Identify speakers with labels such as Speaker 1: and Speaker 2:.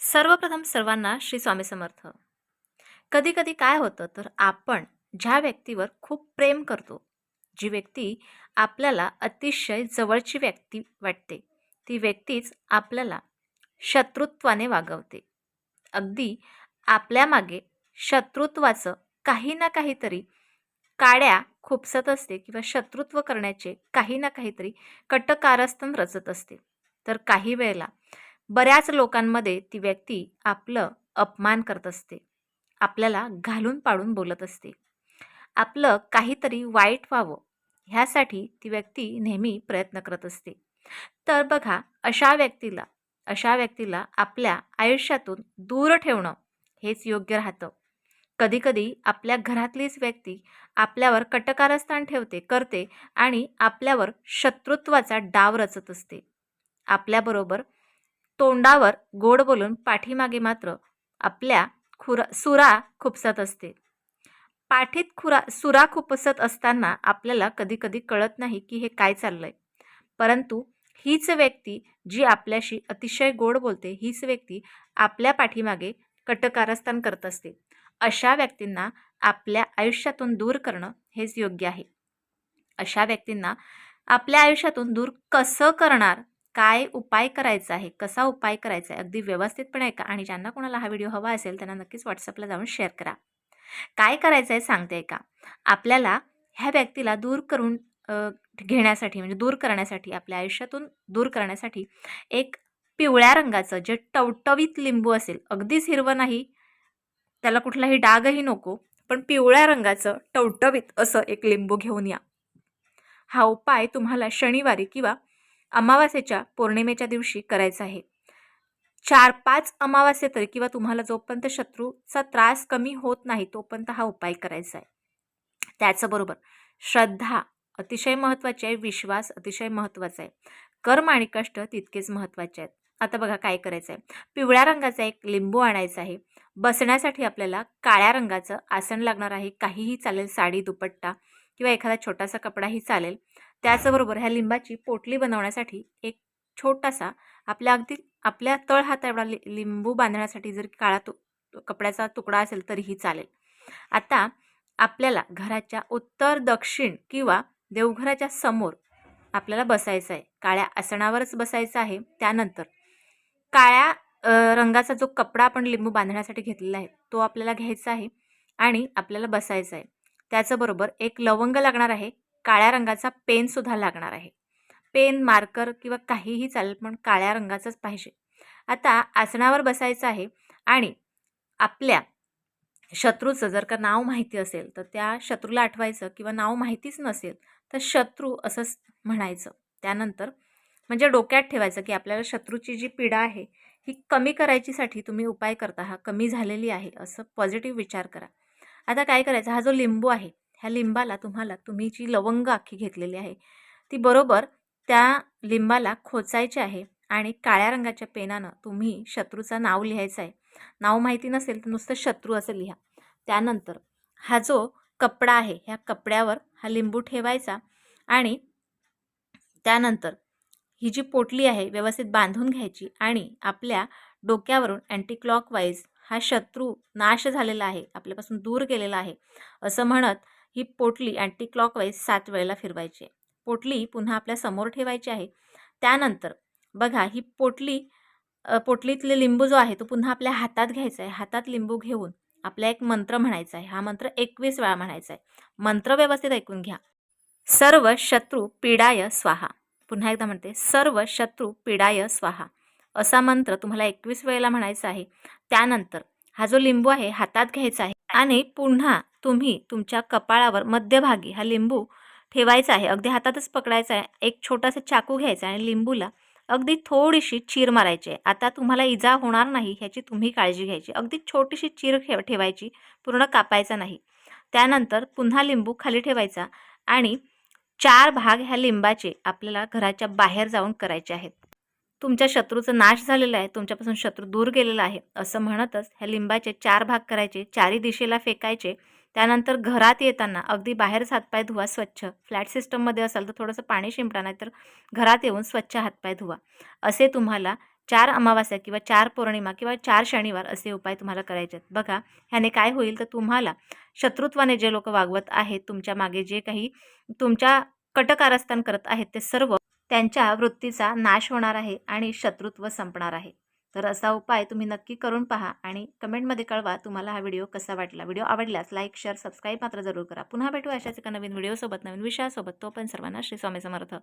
Speaker 1: सर्वप्रथम सर्वांना श्री स्वामी समर्थ. कधी कधी काय होतं तर आपण ज्या व्यक्तीवर खूप प्रेम करतो जी व्यक्ती आपल्याला अतिशय जवळची व्यक्ती वाटते ती व्यक्तीच आपल्याला शत्रुत्वाने वागवते. अगदी आपल्या मागे शत्रुत्वाचं काही ना काहीतरी काड्या खुपसत असते किंवा शत्रुत्व करण्याचे काही ना काहीतरी कटकारस्थान रचत असते. तर काही वेळेला बऱ्याच लोकांमध्ये ती व्यक्ती आपलं अपमान करत असते. आपल्याला घालून पाडून बोलत असते. आपलं काहीतरी वाईट व्हावं ह्यासाठी ती व्यक्ती नेहमी प्रयत्न करत असते. तर बघा अशा व्यक्तीला अशा व्यक्तीला आपल्या आयुष्यातून दूर ठेवणं हेच योग्य राहतं. कधीकधी आपल्या घरातलीच व्यक्ती आपल्यावर कटकारस्थान ठेवते करते आणि आपल्यावर शत्रुत्वाचा डाव रचत असते. आपल्याबरोबर तोंडावर गोड बोलून पाठीमागे मात्र आपल्या खुरा सुरा खुपसत असते. पाठीत खुरा सुरा खुपसत असताना आपल्याला कधीकधी कळत नाही की हे काय चाललंय. परंतु हीच व्यक्ती जी आपल्याशी अतिशय गोड बोलते हीच व्यक्ती आपल्या पाठीमागे कटकारस्थान करत असते. अशा व्यक्तींना आपल्या आयुष्यातून दूर करणं हेच योग्य आहे. अशा व्यक्तींना आपल्या आयुष्यातून दूर कसं करणार काय उपाय करायचा आहे? कसा उपाय करायचा आहे? अगदी व्यवस्थितपणे ऐका आणि ज्यांना कोणाला हा व्हिडिओ हवा असेल त्यांना नक्कीच व्हॉट्सअपला जाऊन शेअर करा. काय करायचं आहे सांगते का आपल्याला ह्या व्यक्तीला दूर करून घेण्यासाठी म्हणजे दूर करण्यासाठी आपल्या आयुष्यातून दूर करण्यासाठी एक पिवळ्या रंगाचं जे टवटवीत लिंबू असेल अगदीच हिरवं नाही त्याला कुठलाही डागही नको पण पिवळ्या रंगाचं टवटवीत असं एक लिंबू घेऊन या. हा उपाय तुम्हाला शनिवारी किंवा अमावास्येच्या पौर्णिमेच्या दिवशी करायचं आहे. चार पाच अमावास्ये तरी किंवा तुम्हाला जोपर्यंत शत्रूचा त्रास कमी होत नाही तोपर्यंत हा उपाय करायचा आहे. त्याचबरोबर श्रद्धा अतिशय महत्त्वाची आहे विश्वास अतिशय महत्त्वाचा आहे. कर्म आणि कष्ट तितकेच महत्त्वाचे आहेत. आता बघा काय करायचं आहे. पिवळ्या रंगाचा एक लिंबू आणायचा आहे. बसण्यासाठी आपल्याला काळ्या रंगाचं आसन लागणार आहे. काहीही चालेल साडी दुपट्टा किंवा एखादा छोटासा कपडाही चालेल. त्याचबरोबर ह्या लिंबाची पोटली बनवण्यासाठी एक छोटासा आपल्या अगदी आपल्या तळ हाता एवढा लि लिंबू बांधण्यासाठी जर काळा तु कपड्याचा तुकडा असेल तरीही चालेल. आता आपल्याला घराच्या उत्तर दक्षिण किंवा देवघराच्या समोर आपल्याला बसायचं आहे. काळ्या आसनावरच बसायचं आहे. त्यानंतर काळ्या रंगाचा जो कपडा आपण लिंबू बांधण्यासाठी घेतलेला आहे तो आपल्याला घ्यायचा आहे आणि आपल्याला बसायचं आहे. त्याचबरोबर एक लवंग लागणार आहे. काळ्या रंगाचा पेनसुद्धा लागणार आहे. पेन मार्कर किंवा काहीही चालेल पण काळ्या रंगाचंच पाहिजे. आता आसनावर बसायचं आहे आणि आपल्या शत्रूचं जर का नाव माहिती असेल तर त्या शत्रूला आठवायचं किंवा नाव माहितीच नसेल तर शत्रू असंच म्हणायचं. त्यानंतर म्हणजे डोक्यात ठेवायचं की आपल्याला शत्रूची जी पीडा आहे ही कमी करायचीसाठी तुम्ही उपाय करता हा कमी झालेली आहे असं पॉझिटिव्ह विचार करा. आता काय करायचं हा जो लिंबू आहे ह्या लिंबाला तुम्हाला तुम्ही जी लवंग अख्खी घेतलेली आहे ती बरोबर त्या लिंबाला खोचायची आहे आणि काळ्या रंगाच्या पेनानं तुम्ही शत्रूचं नाव लिहायचं आहे. नाव माहिती नसेल तर नुसतं शत्रू असं लिहा. त्यानंतर हा जो कपडा आहे ह्या कपड्यावर हा लिंबू ठेवायचा आणि त्यानंतर ही जी पोटली आहे व्यवस्थित बांधून घ्यायची आणि आपल्या डोक्यावरून अँटी क्लॉकवाईज हा शत्रू नाश झालेला आहे आपल्यापासून दूर गेलेला आहे असं म्हणत ही पोटली अँटी क्लॉकवाईज सात वेळेला फिरवायची आहे. पोटली पुन्हा आपल्यासमोर ठेवायची आहे. त्यानंतर बघा ही पोटली पोटलीतले लिंबू जो आहे तो पुन्हा आपल्या हातात घ्यायचा आहे. हातात लिंबू घेऊन आपला एक मंत्र म्हणायचा आहे. हा मंत्र एकवीस वेळा म्हणायचा आहे. मंत्र व्यवस्थित ऐकून घ्या. सर्व शत्रू पीडाय स्वाहा. पुन्हा एकदा म्हणते सर्व शत्रू पीडाय स्वाहा. असा मंत्र तुम्हाला एकवीस वेळेला म्हणायचा आहे. त्यानंतर हा जो लिंबू आहे हातात घ्यायचा आहे. आणि पुन्हा तुम्ही तुमच्या कपाळावर मध्यभागी हा लिंबू ठेवायचा आहे. अगदी हातातच पकडायचा आहे. एक छोटासा चाकू घ्यायचा आहे आणि लिंबूला अगदी थोडीशी चीर मारायची आहे. आता तुम्हाला इजा होणार नाही ह्याची तुम्ही काळजी घ्यायची. अगदी छोटीशी चीर ठेव ठेवायची. पूर्ण कापायचा नाही. त्यानंतर पुन्हा लिंबू खाली ठेवायचा आणि चार भाग ह्या लिंबाचे आपल्याला घराच्या बाहेर जाऊन करायचे आहेत. तुमच्या शत्रूचा नाश झालेला आहे. तुमच्यापासून शत्रू दूर गेलेला आहे. असं म्हणतच ह्या लिंबाचे चार भाग करायचे. चारी दिशेला फेकायचे. त्यानंतर घरात येताना अगदी बाहेरच हातपाय धुवा स्वच्छ. फ्लॅट सिस्टममध्ये असाल तर थोडंसं पाणी शिंपडा नाही तर घरात येऊन स्वच्छ हातपाय धुवा. असे तुम्हाला चार अमावास्या किंवा चार पौर्णिमा किंवा चार शनिवार असे उपाय तुम्हाला करायचे आहेत. बघा ह्याने काय होईल तर तुम्हाला शत्रुत्वाने जे लोक वागवत आहेत तुमच्या मागे जे काही तुमच्या कटकारस्थान करत आहेत ते सर्व त्यांच्या वृत्तीचा नाश होणार आहे आणि शत्रुत्व संपणार आहे. तर असा उपाय तुम्ही नक्की करून पहा आणि कमेंटमध्ये कळवा तुम्हाला हा व्हिडिओ कसा वाटला. व्हिडिओ आवडल्यास लाईक शेअर सबस्क्राईब मात्र जरूर करा. पुन्हा भेटू अशाच एका नवीन व्हिडिओसोबत नवीन विषयासोबत. तो पण सर्वांना श्री स्वामी समर्थ.